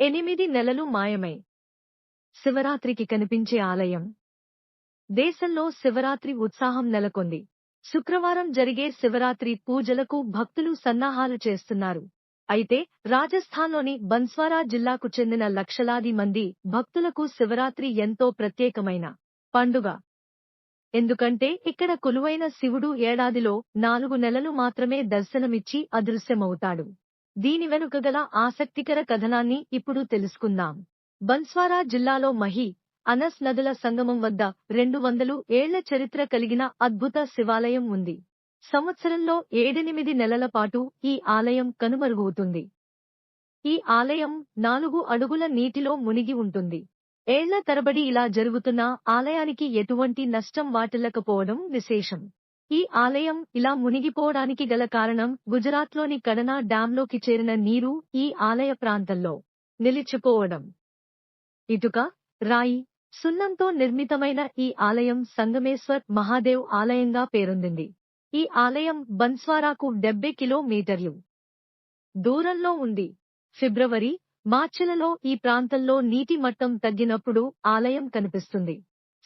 ఎనిమిది నెలలు మాయమై శివరాత్రికి కనిపించే ఆలయం. దేశంలో శివరాత్రి ఉత్సాహం నెలకొంది. శుక్రవారం జరిగే శివరాత్రి పూజలకు భక్తులు సన్నాహాలు చేస్తున్నారు. అయితే రాజస్థాన్లోని బన్స్వారా జిల్లాకు చెందిన లక్షలాది మంది భక్తులకు శివరాత్రి ఎంతో ప్రత్యేకమైన పండుగ. ఎందుకంటే ఇక్కడ కొలువైన శివుడు ఏడాదిలో నాలుగు నెలలు మాత్రమే దర్శనమిచ్చి అదృశ్యమవుతాడు. దీని వెనుక గల ఆసక్తికర కథనాన్ని ఇప్పుడు తెలుసుకుందాం. బన్స్వారా జిల్లాలో మహి అనస్ నదుల సంగమం వద్ద రెండు వందలు ఏళ్ళ చరిత్ర కలిగిన అద్భుత శివాలయం ఉంది. సంవత్సరంలో ఏడెనిమిది నెలల పాటు ఈ ఆలయం కనుమరుగవుతుంది. ఈ ఆలయం నాలుగు అడుగుల నీటిలో మునిగి ఉంటుంది. ఏళ్ళ తరబడి ఇలా జరుగుతున్న ఆలయానికి ఎటువంటి నష్టం వాటిల్లకపోవడం విశేషం. ఈ ఆలయం ఇలా మునిగిపోవడానికి గల కారణం గుజరాత్లోని కడనా డ్యాంలోకి చేరిన నీరు ఈ ఆలయ ప్రాంతంలో నిలిచిపోవడం. ఇటుక రాయి సున్నంతో నిర్మితమైన ఈ ఆలయం సంగమేశ్వర్ మహాదేవ్ ఆలయంగా పేరొందింది. ఈ ఆలయం బన్స్వారాకు డెబ్బై కిలోమీటర్లు దూరంలో ఉంది. ఫిబ్రవరి మార్చిలలో ఈ ప్రాంతంలో నీటి మట్టం తగ్గినప్పుడు ఆలయం కనిపిస్తుంది.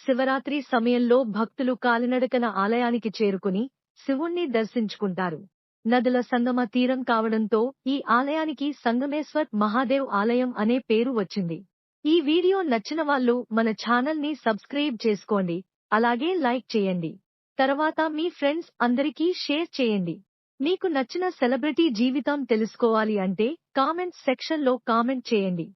శివరాత్రి సమయంలో భక్తులు కాలినడకన ఆలయానికి చేరుకుని శివుణ్ణి దర్శించుకుంటారు. నదుల సంగమ తీరం కావడంతో ఈ ఆలయానికి సంగమేశ్వర్ మహాదేవ్ ఆలయం అనే పేరు వచ్చింది. ఈ వీడియో నచ్చిన వాళ్ళు మన ఛానల్ని సబ్స్క్రైబ్ చేసుకోండి. అలాగే లైక్ చేయండి. తర్వాత మీ ఫ్రెండ్స్ అందరికీ షేర్ చేయండి. మీకు నచ్చిన సెలబ్రిటీ జీవితం తెలుసుకోవాలి అంటే కామెంట్ సెక్షన్లో కామెంట్ చేయండి.